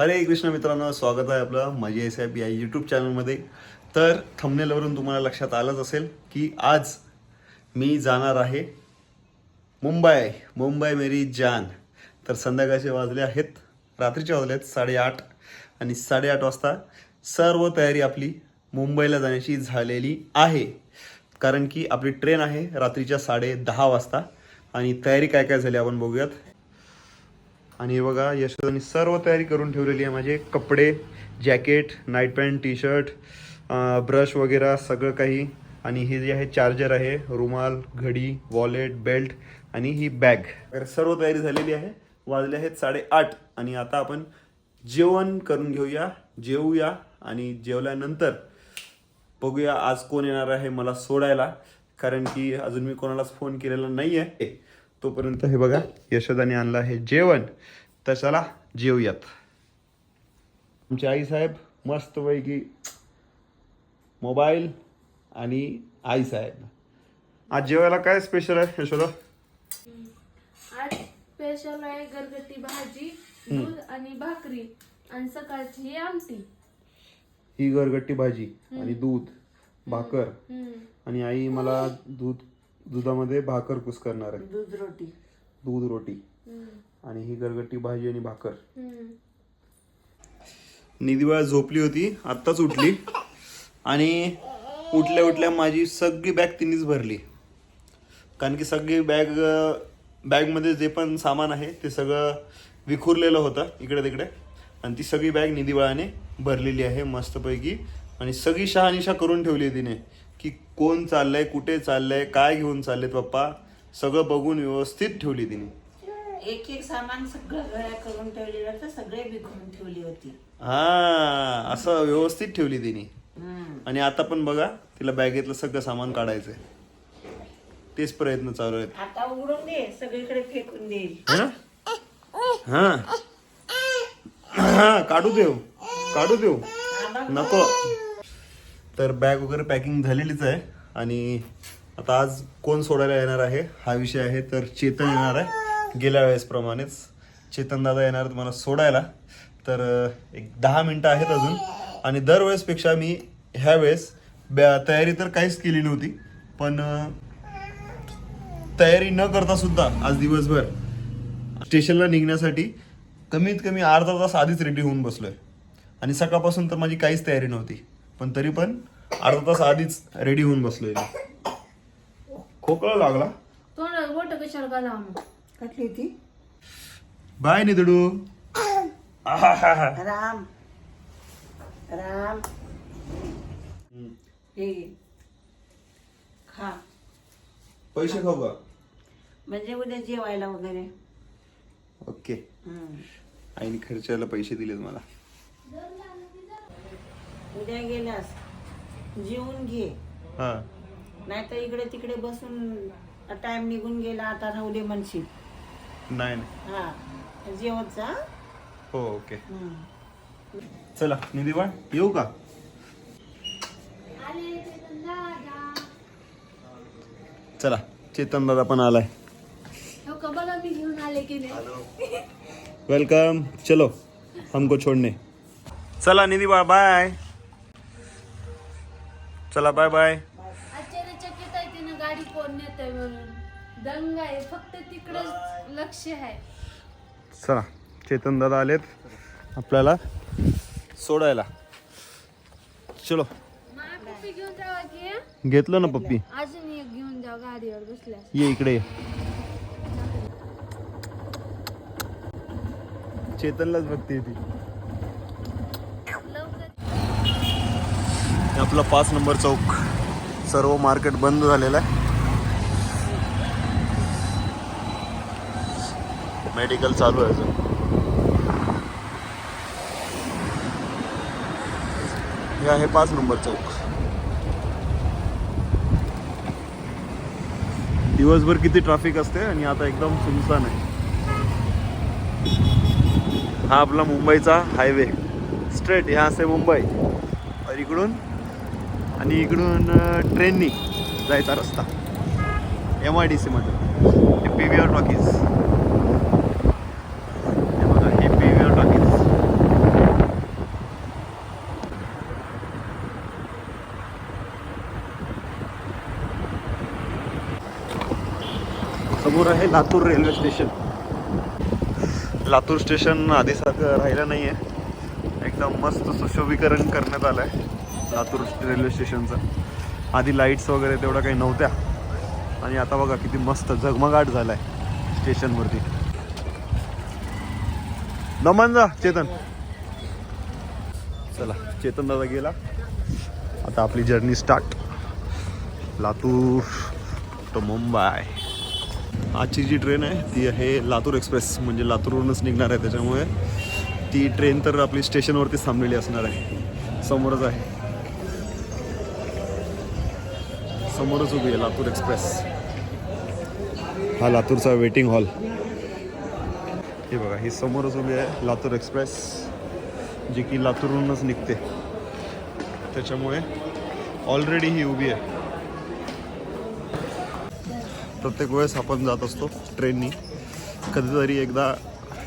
हरे कृष्ण मित्रांनो स्वागत आहे आपलं माझी एस आय पी या यूट्यूब चॅनलमध्ये तर थंबनेलवरून तुम्हाला लक्षात आलंच असेल की आज मी जाणार आहे मुंबई मुंबई मेरी जान. तर संध्याकाळचे वाजले आहेत रात्रीचे वाजले आहेत साडेआठ आणि साडेआठ वाजता सर्व तयारी आपली मुंबईला जाण्याची झालेली आहे. कारण की आपली ट्रेन आहे रात्रीच्या साडे दहा वाजता आणि तयारी काय काय झाली आपण बघूयात. आणि हे बघा यशोदानी सर्व तयारी करून ठेवलेली आहे. माझे कपडे jacket night pant T shirt brush वगैरे सगळं काही. आणि हे जे आहे चार्जर आहे रुमाल घडी वॉलेट बेल्ट आणि ही बॅग वगैरे सर्व तयारी झालेली आहे. वाजले आहेत साडेआठ आणि आता आपण जेवण करून घेऊया जेवूया आणि जेवल्यानंतर बघूया आज कोण येणार आहे मला सोडायला. कारण की अजून मी कोणालाच फोन केलेला नाही आहे तोपर्यंत हे बघा यशोदाने आणलं आहे जेवण. तर चला जेवूयात. आमचे आई साहेब मस्तपैकी मोबाईल आणि आई साहेब. आज जेवायला काय स्पेशल आहे यशोदा? आज स्पेशल आहे गरगटी भाजी दूध आणि भाकरी आणि सकाळची ही आमटी. ही गरगट्टी भाजी आणि दूध भाकर. आणि आई मला दूध दुधामध्ये भाकर कुस करणार आहे. दूध रोटी. दूध रोटी. आणि ही गरगट्टी भाजी आणि भाकर. निधी वेळा झोपली होती आत्ताच उठली. आणि उठल्या उठल्या माझी सगळी बॅग तिनेच भरली. कारण की सगळी बॅग बॅगमध्ये जे पण सामान आहे ते सगळं विखुरलेलं होतं इकडे तिकडे. आणि ती सगळी बॅग निधीवळाने भरलेली आहे मस्तपैकी. आणि सगळी शहानिशा करून ठेवली तिने. की कोण चाललंय कुठे चाललंय काय घेऊन चाललेत पप्पा सगळं बघून व्यवस्थित ठेवली तिने. एक एक सामान सगळं गळ्या करून ठेवलेलं तर सगळे बिघडून ठेवली होती. हा असं व्यवस्थित ठेवली तिने. हम्म. आणि आता पण बघा तिला बॅगेतलं सगळं सामान काढायचंय. तेच प्रयत्न चालू आहेत. आता उघडून दे सगळीकडे फेकून देईल. हा? हा. हा काढू देऊ. काढू देऊ. नको. तर बॅग वगैरे पॅकिंग झालेलीच आहे. आणि आता आज कोण सोडायला येणार आहे? हा विषय आहे. तर चेतन येणार आहे. गेल्या वेळेसप्रमाणेच चेतन दादा येणार तुम्हाला सोडायला. तर एक दहा मिनटं आहेत अजून. आणि दरवेळेसपेक्षा मी ह्या वेळेस बॅ तयारी तर काहीच केली नव्हती. पण तयारी न करता सुद्धा आज दिवसभर स्टेशनला निघण्यासाठी कमीत कमी अर्धा तास आधीच रेडी होऊन बसलोय. आणि सकाळपासून तर माझी काहीच तयारी नव्हती. पण तरी पण अर्धा तास आधीच रेडी होऊन बसलोय मी खोकला लागला. तोंडात बोट कशाला घाला मग? कटली ती बाय निदडू. राम. राम. हे. घे. खा. पैसे खाऊ का? म्हणजे उद्या जेवायला वगैरे. ओके. हम्म. आईने खर्चायला पैसे दिलेत मला. उद्या गेल्यास जेवून घे. हा. नाही तर इकडे तिकडे बसून टाइम निघून गेला आता राहू दे म्हणशील. नाही नाही. हा. जेवत जा हो. ओके. चला निधी बाळ येऊ का? आले चेतन दादा. चला चेतन दादा पण आलाय. हो का बघा मी घेऊन आले की नाही. वेलकम चलो हमको छोड़ने. चला निधी बाय चला बाय बाय आश्चर्यचकित आहे तिनं गाडी कोण नेतंय म्हणून. दंग आहे फक्त तिकडच लक्ष आहे. चला चेतन दादा आलेत. आपल्याला सोडायला. चलो. मग पप्पी घेऊन जावा की घेतलं ना पप्पी? अजून एक घेऊन जाऊ गाडीवर बसल्या ये इकडे ये. चेतनलाच बघते ती. आपला पाच नंबर चौक. सर्व मार्केट बंद झालेलं आहे. मेडिकल चालू आहे हे आहे पाच नंबर चौक. दिवसभर किती ट्रॅफिक असते आणि आता एकदम सुनसान आहे. हा आपला मुंबईचा हायवे स्ट्रेट ह्या असे मुंबई. इकडून आणि इकडून ट्रेननी जायचा रस्ता. एम आय डी सीमधून हे पी व्ही आर टॉकीज हे बघा हे पी व्ही आर टॉकीज समोर आहे Latur railway station. Latur station आधीसारखं राहिलं नाही आहे एकदम मस्त सुशोभीकरण करण्यात आलं आहे लातूर रेल्वे स्टेशनचा. आधी लाईट्स वगैरे तेवढ्या काही नव्हत्या. आणि आता बघा किती मस्त झगमगाट झाला आहे स्टेशनवरती. दमन जा चेतन. चला चेतन दादा गेला. आता आपली journey start Latur to Mumbai. आजची जी ट्रेन आहे ती आहे लातूर एक्सप्रेस म्हणजे लातूरवरूनच निघणार आहे त्याच्यामुळे. ती ट्रेन तर आपली स्टेशनवरतीच थांबलेली असणार आहे. समोरच आहे. समोरच उभी आहे लातूर एक्सप्रेस. हा लातूरचा वेटिंग हॉल हे बघा ही समोरच उभी आहे लातूर एक्सप्रेस जी की लातूरहूनच निघते. त्याच्यामुळे ऑलरेडी ही उभी आहे. प्रत्येक वेळेस आपण जात असतो ट्रेननी कधीतरी एकदा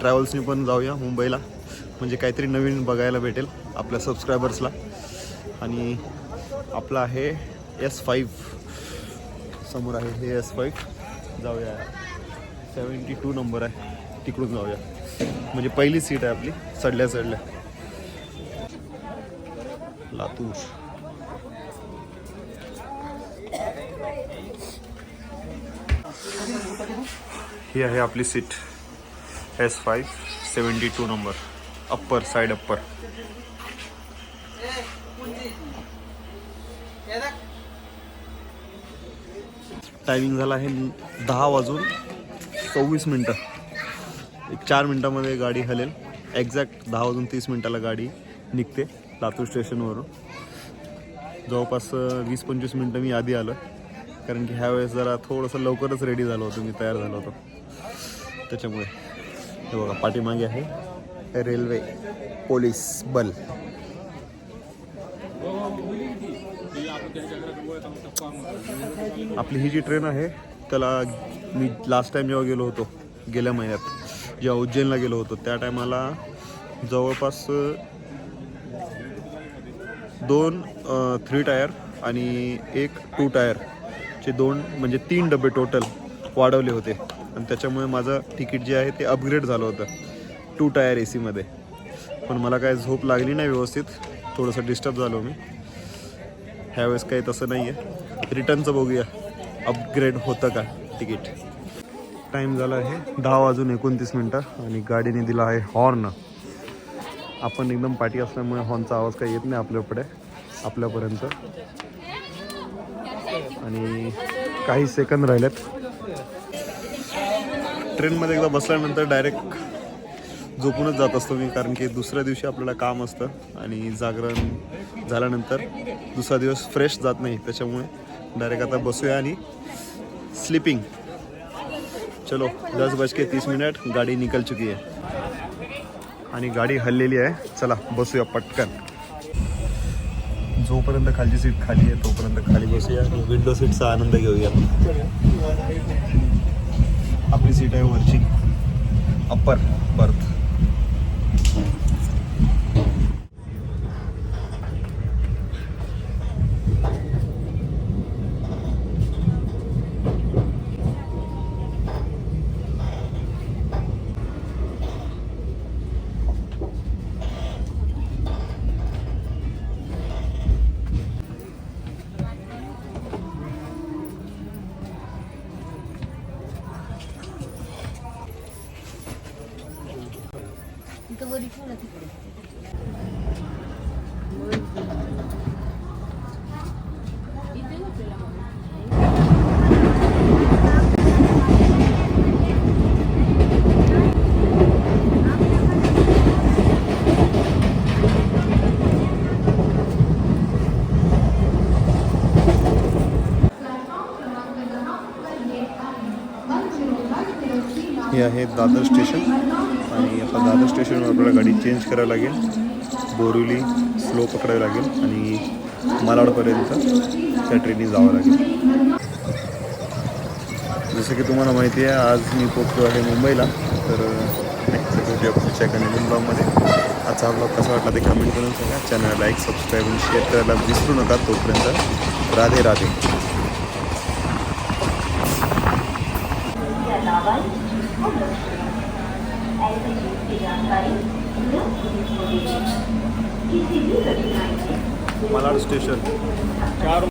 ट्रॅव्हल्सनी पण जाऊया मुंबईला. म्हणजे काहीतरी नवीन बघायला भेटेल आपल्या सबस्क्रायबर्सला आणि आपला आहे एस फाईव्ह समोर आहे हे एस फाईव्ह जाऊया. सेवन्टी टू नंबर आहे. तिकडून जाऊया. म्हणजे पहिली सीट आहे आपली चढल्या चढल्या. लातूर. ही आहे आपली seat S five seventy two number upper side upper timing झाला आहे दहा वाजून सव्वीस मिनटं. एक चार मिनटामध्ये गाडी हलेल. एक्झॅक्ट दहा वाजून तीस मिनटाला गाडी निघते लातूर स्टेशनवरून. जवळपास वीस पंचवीस मिनटं मी आधी आलं. कारण की ह्या वेळेस जरा थोडंसं लवकरच रेडी झालो होतो मी तयार झालो होतो. त्याच्यामुळे हे बघा पाठीमागे आहे रेल्वे पोलीस बल. आपली ही जी ट्रेन आहे त्याला मी लास्ट टाइम जेव्हा गेलो होतो गेल्या महिन्यात जेव्हा उज्जैनला गेलो होतो त्या टायमाला जवळपास दोन थ्री टायर आणि एक टू टायरचे दोन म्हणजे तीन डबे टोटल वाढवले होते. आणि त्याच्यामुळे माझं तिकीट जे आहे ते अपग्रेड झालं होतं टू टायर ए सीमध्ये पण मला काय झोप लागली नाही व्यवस्थित थोडंसं डिस्टर्ब झालो मी. ह्यावेळेस काही तसं नाही आहे रिटर्नचं बघूया. अपग्रेड होतं का तिकीट? टाईम झाला आहे दहा वाजून एकोणतीस मिनटं आणि गाडीने दिला आहे हॉर्न आपण एकदम पाठी असल्यामुळे हॉर्नचा आवाज काही येत नाही आपल्याकडे आपल्यापर्यंत. आणि काही सेकंद राहिलेत. ट्रेनमध्ये एकदा बसल्यानंतर डायरेक्ट झोपूनच जात असतो मी कारण की दुसऱ्या दिवशी आपल्याला काम असतं आणि जागरण झाल्यानंतर दुसरा दिवस फ्रेश जात नाही त्याच्यामुळे डायरेक्ट आता बसूया आणि स्लिपिंग चलो दस बज के तीस मिनट गाडी निकल चुकी आहे. आणि गाडी हललेली आहे. चला बसूया पटकन. जोपर्यंत खालची सीट खाली आहे तोपर्यंत खाली बसूया आणि विंडो सीटचा आनंद घेऊया. आपली सीट आहे वरची. अप्पर बर्थ दादर स्टेशन आणि आता दादर स्टेशनवर आपल्याला गाडी चेंज करावी लागेल. बोरिवली स्लो पकडावी लागेल आणि मालाडपर्यंत त्या ट्रेननी जावं लागेल. जसं की तुम्हाला माहिती आहे आज मी पोचलो आहे मुंबईला. तर नेक्स्ट भेटूया पुढच्या एका ब्लॉगमध्ये आजचा ब्लॉग कसा वाटला ते कमेंट करून सांगा. चॅनल लाईक सबस्क्राईब आणि शेअर करायला विसरू नका तोपर्यंत. राधे राधे. मलाड स्टेशन. चार